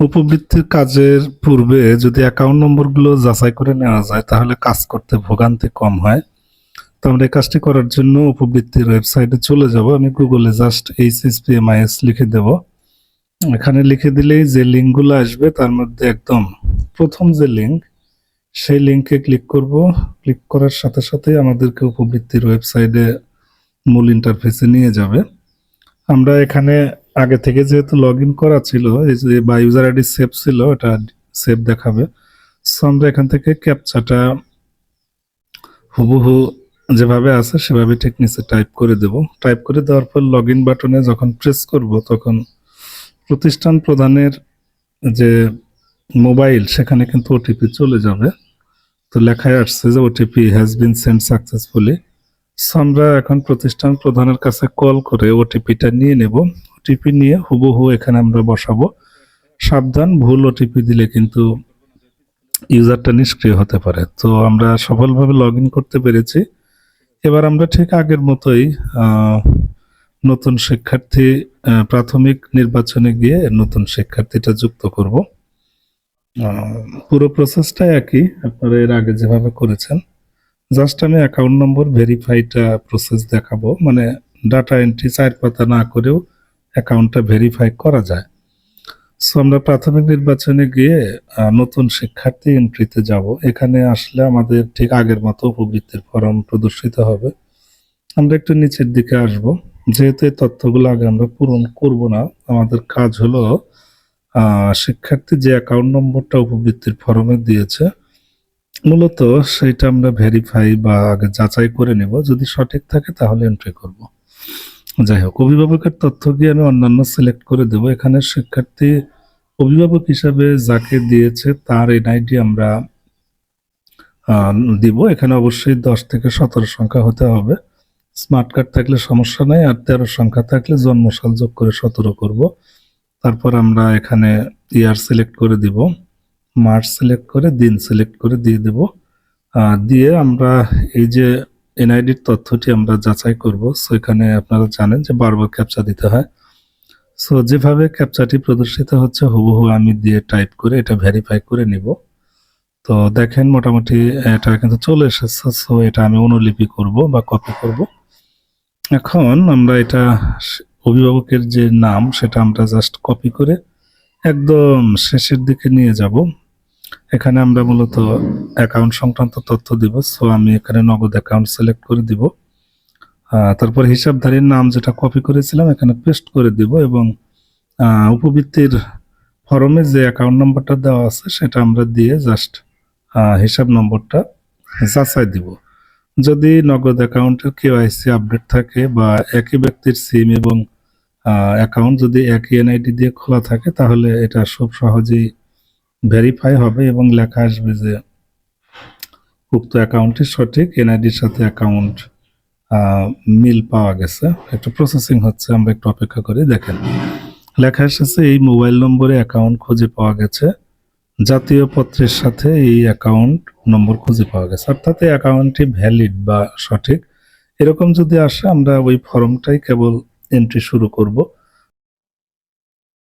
উপবৃত্তির কাজের পূর্বে যদি অ্যাকাউন্ট নম্বরগুলো যাচাই করে নেওয়া যায়, তাহলে কাজ করতে ভোগান্তি কম হয়। তো আমরা এই কাজটি করার জন্য উপবৃত্তির ওয়েবসাইটে চলে যাব। আমি গুগলে just H S P M I S লিখে দেব। এখানে লিখে দিলেই যে লিঙ্কগুলো আসবে, তার মধ্যে একদম প্রথম যে লিঙ্ক সেই লিঙ্কে ক্লিক করব। ক্লিক করার সাথে সাথে আমাদেরকে উপবৃত্তির ওয়েবসাইটে মূল ইন্টারফেসে নিয়ে যাবে। আমরা এখানে আগে থেকে যেহেতু লগ ইন করা ছিল, এই যে বা ইউজার আইডি সেভ ছিল, এটা সেভ দেখাবে। সো আমরা এখান থেকে ক্যাপচাটা হুবহু যেভাবে আছে সেভাবে ঠিক নিচে টাইপ করে দেব। টাইপ করে দেওয়ার পর লগ ইন বাটনে যখন প্রেস করব, তখন প্রতিষ্ঠান প্রধানের যে মোবাইল সেখানে কিন্তু ওটিপি চলে যাবে। তো লেখায় আসছে যে OTP has been send successfully আমরা এখন প্রতিষ্ঠান প্রধানের কাছে কল করে ওটিপিটা নিয়ে নেব। ওটিপি নিয়ে হুবহু এখানে আমরা বসাবো। সাবধান, ভুল ওটিপি দিলে কিন্তু ইউজারটা নিষ্ক্রিয় হতে পারে। তো, আমরা সফলভাবে লগ করতে পেরেছি। এবার আমরা ঠিক আগের মতোই নতুন শিক্ষার্থী প্রাথমিক নির্বাচনে গিয়ে নতুন শিক্ষার্থীটা যুক্ত করব। পুরো প্রসেসটা একই। আপনারা এর আগে যেভাবে করেছেন জাস্ট আমি অ্যাকাউন্ট নম্বর ভেরিফাইটা প্রসেস দেখাবো। মানে ডাটা এন্ট্রি চার পাতা না করেও অ্যাকাউন্টটা ভেরিফাই করা যায়। সো আমরা প্রাথমিক নির্বাচনে গিয়ে নতুন শিক্ষার্থী এন্ট্রিতে যাব। এখানে আসলে আমাদের ঠিক আগের মতো উপবৃত্তির ফর্ম প্রদর্শিত হবে। আমরা একটু নিচের দিকে আসব। যেহেতু এই তথ্যগুলো আগে আমরা পূরণ করব না, আমাদের কাজ হলো শিক্ষার্থী যে অ্যাকাউন্ট নম্বরটা উপবৃত্তির ফর্মে দিয়েছে মূলত সেটা আমরা ভেরিফাই বা আগে যাচাই করে নেব। যদি সঠিক থাকে তাহলে এন্ট্রি করব। যাই হোক, অভিভাবকের তথ্য গিয়ে আমি অন্যান্য সিলেক্ট করে দেব। এখানে শিক্ষার্থী অভিভাবক হিসাবে যাকে দিয়েছে তার এনআইডি আমরা দিব। এখানে অবশ্যই দশ থেকে সতেরো সংখ্যা হতে হবে। স্মার্ট কার্ড থাকলে সমস্যা নাই, আর তেরো সংখ্যা থাকলে জন্মসাল যোগ করে সতেরো করব। তারপর আমরা এখানে ইয়ার সিলেক্ট করে দিব। মার্চ সিলেক্ট করে, দিন সিলেক্ট করে দিয়ে দেব। দিয়ে আমরা এই যে এনআইডির তথ্যটি আমরা যাচাই করব সো এখানে আপনারা জানেন যে বারবার ক্যাপচা দিতে হয়। সো যেভাবে ক্যাপচাটি প্রদর্শিত হচ্ছে, হুবহু আমি দিয়ে টাইপ করে এটা ভেরিফাই করে নিব। তো দেখেন মোটামুটি এটা কিন্তু চলে এসেছে সো এটা আমি অনুলিপি করব বা কপি করব। এখন আমরা এটা অভিভাবকের যে নাম, সেটা আমরা জাস্ট কপি করে একদম শেষের দিকে নিয়ে যাব। এখানে আমরা মূলত অ্যাকাউন্ট সংক্রান্ত তথ্য দিব সো আমি এখানে নগদ অ্যাকাউন্ট সিলেক্ট করে দিব। তারপর হিসাবধারীর নাম যেটা কপি করেছিলাম, এখানে পেস্ট করে দিব এবং উপবৃত্তির ফর্মে যে অ্যাকাউন্ট নাম্বারটা দেওয়া আছে, সেটা আমরা দিয়ে জাস্ট হিসাব নম্বরটা যাচাই দিব। যদি নগদ অ্যাকাউন্টের কেওয়াইসি আপডেট থাকে বা একই ব্যক্তির সিম এবং অ্যাকাউন্ট যদি একই এনআইডি দিয়ে খোলা থাকে, তাহলে এটা খুব সহজেই ভেরিফাই হবে এবং লেখা আসবে যে উক্ত অ্যাকাউন্টটি সঠিক এনআইডির সাথে অ্যাকাউন্ট মিল পাওয়া গেছে। একটু প্রসেসিং হচ্ছে, আমরা একটু অপেক্ষা করি, দেখেন। লেখা এসেছে, এই মোবাইল নম্বরে অ্যাকাউন্ট খুঁজে পাওয়া গেছে। জাতীয় পত্রের সাথে এই অ্যাকাউন্ট নম্বর খুঁজে পাওয়া গেছে। অর্থাৎ এই অ্যাকাউন্টটি ভ্যালিড বা সঠিক। এরকম যদি আসে, আমরা ওই ফর্মটাই কেবল এন্ট্রি শুরু করব।